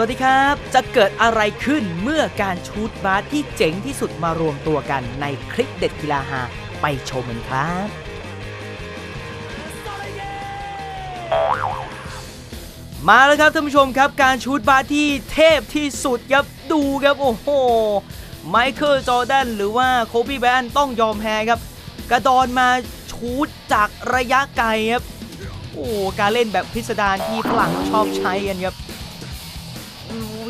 วัสดีครับ จะเกิดอะไรขึ้นเมื่อการชูตบาสที่เจ๋งที่สุดมารวมตัวกันในคลิปเด็ดกีฬาฮาไปชมกันครับ มาแล้วครับท่านผู้ชมครับการชูตบาสที่เทพที่สุดครับดูครับโอ้โหไมเคิลจอร์แดนหรือว่าโคบีแบนต้องยอมแพ้ครับ กระดอนมาชูตจากระยะไกลครับโอ้การเล่นแบบพิสดารที่ฝรั่งชอบใช้กันครับ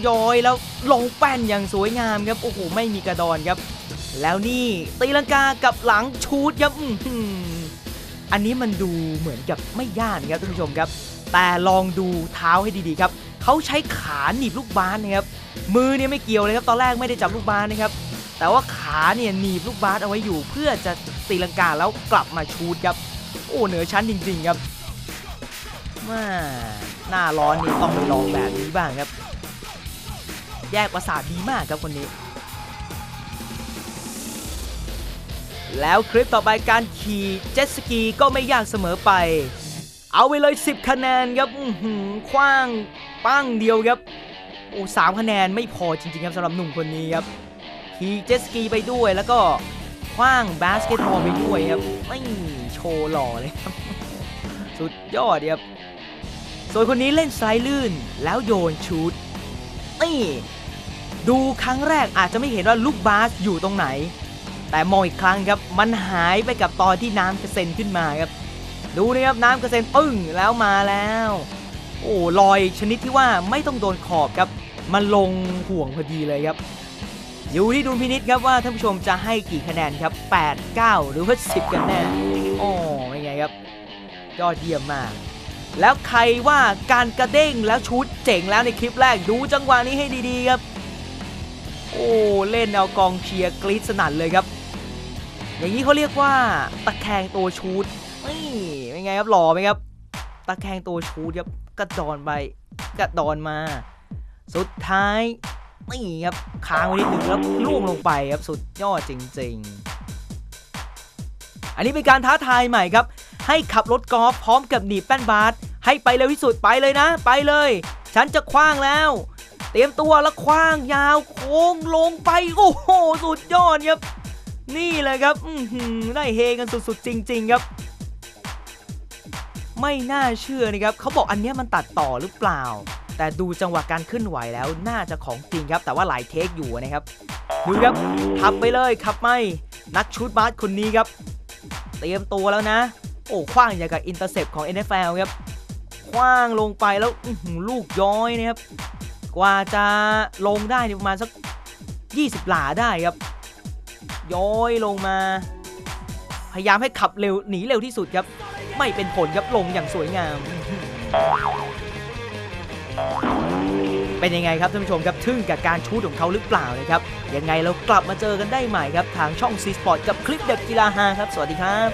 ย้อยแล้วลงแป้นอย่างสวยงามครับโอ้โหไม่มีกระดอนครับ แล้วนี่ตีลังกากับหลังชูดครับอื้อหืออันนี้มันดูเหมือนกับไม่ยากนะครับท่านผู้ชมครับ แต่ลองดูเท้าให้ดีๆครับเขาใช้ขาหนีบลูกบาสนะครับมือเนี่ยไม่เกี่ยวเลยครับตอนแรกไม่ได้จับลูกบาสนะครับแต่ว่าขาเนี่ยหนีบลูกบาสเอาไว้อยู่ เพื่อจะตีลังกาแล้วกลับมาชูดครับ โอ้เหนือชั้นจริง ๆ ครับมาหน้าร้อนนี่ต้องไปลองแบบนี้บ้างครับ แยกประสาทดีมากครับคนนี้ แล้วคลิปต่อไปการขี่เจ็ตสกีก็ไม่ยากเสมอไป เอาไปเลย 10 คะแนนครับหือคว้างปั้งเดียวครับโอ้สามคะแนนไม่พอจริงๆครับสำหรับหนุ่มคนนี้ครับขี่เจ็ตสกีไปด้วยแล้วก็คว้างบาสเกตบอลไปด้วยครับไม่โชว์หล่อเลยครับ สุดยอดครับส่วนคนนี้เล่นสไลด์ลื่นแล้วโยนชูดนี่ ดูครั้งแรกอาจจะไม่เห็นว่าลูกบาสอยู่ตรงไหน แต่มองอีกครั้งครับมันหายไปกับตอนที่น้ำกระเซ็นขึ้นมาครับ ดูนะครับน้ำกระเซ็นปึ้งแล้วมาแล้ว โอ้ลอยชนิดที่ว่าไม่ต้องโดนขอบครับ มันลงห่วงพอดีเลยครับ อยู่ที่ดุลพินิษครับว่าท่านผู้ชมจะให้กี่คะแนนครับ 8 9 หรือว่า 10 กันแน่โอ้ไม่ไงครับยอดเยี่ยมมากแล้วใครว่าการกระเด้งแล้วชุดเจ๋งแล้วในคลิปแรกดูจังหวะนี้ให้ดีๆครับ โอ้เล่นเอากองเชียร์กรี๊ดสนั่นเลยครับ อย่างนี้เขาเรียกว่าตะแคงตัวชูดนี่เป็นไงครับหล่อไหมครับ ตะแคงตัวชูดครับกระดอนไปกระดอนมา สุดท้ายนี่ครับค้างไว้นิดหนึ่งแล้วล่วงลงไปครับสุดยอดจริง ๆ อันนี้เป็นการท้าทายใหม่ครับ ให้ขับรถกอล์ฟพร้อมกับหนีบแป้นบาสให้ไปเร็วที่สุดไปเลยนะ ไปเลย ฉันจะคว้างแล้ว เตรียมตัวแล้วคว้างยาวโค้งลงไปโอ้โหสุดยอดครับ นี่เลยครับอืได้เฮกันสุดๆ จริง ๆ ครับ ไม่น่าเชื่อนะครับเขาบอกอันเนี้ยมันตัดต่อหรือเปล่า แต่ดูจังหวะการขึ้นไหวแล้วน่าจะของจริงครับ แต่ว่าหลายเทคอยู่นะครับดูครับขับไปเลยขับไม่นักชูดบาสคนนี้ครับ เตรียมตัวแล้วนะ โอ้คว้างอย่างกับอินเตอร์เซปของ NFL ครับคว้างลงไปแล้วลูกย้อยนะครับ กว่าจะลงได้ประมาณสัก 20 หลาได้ครับ ย้อยลงมา พยายามให้ขับเร็วหนีเร็วที่สุดครับ ไม่เป็นผลครับลงอย่างสวยงาม เป็นยังไงครับท่านผู้ชมครับทึ่งกับการชูดของเขาหรือเปล่านะครับยังไงเรากลับมาเจอกันได้ใหม่ครับ ทางช่องซีสปอร์ตกับคลิปเด็กกีฬาฮาครับ สวัสดีครับ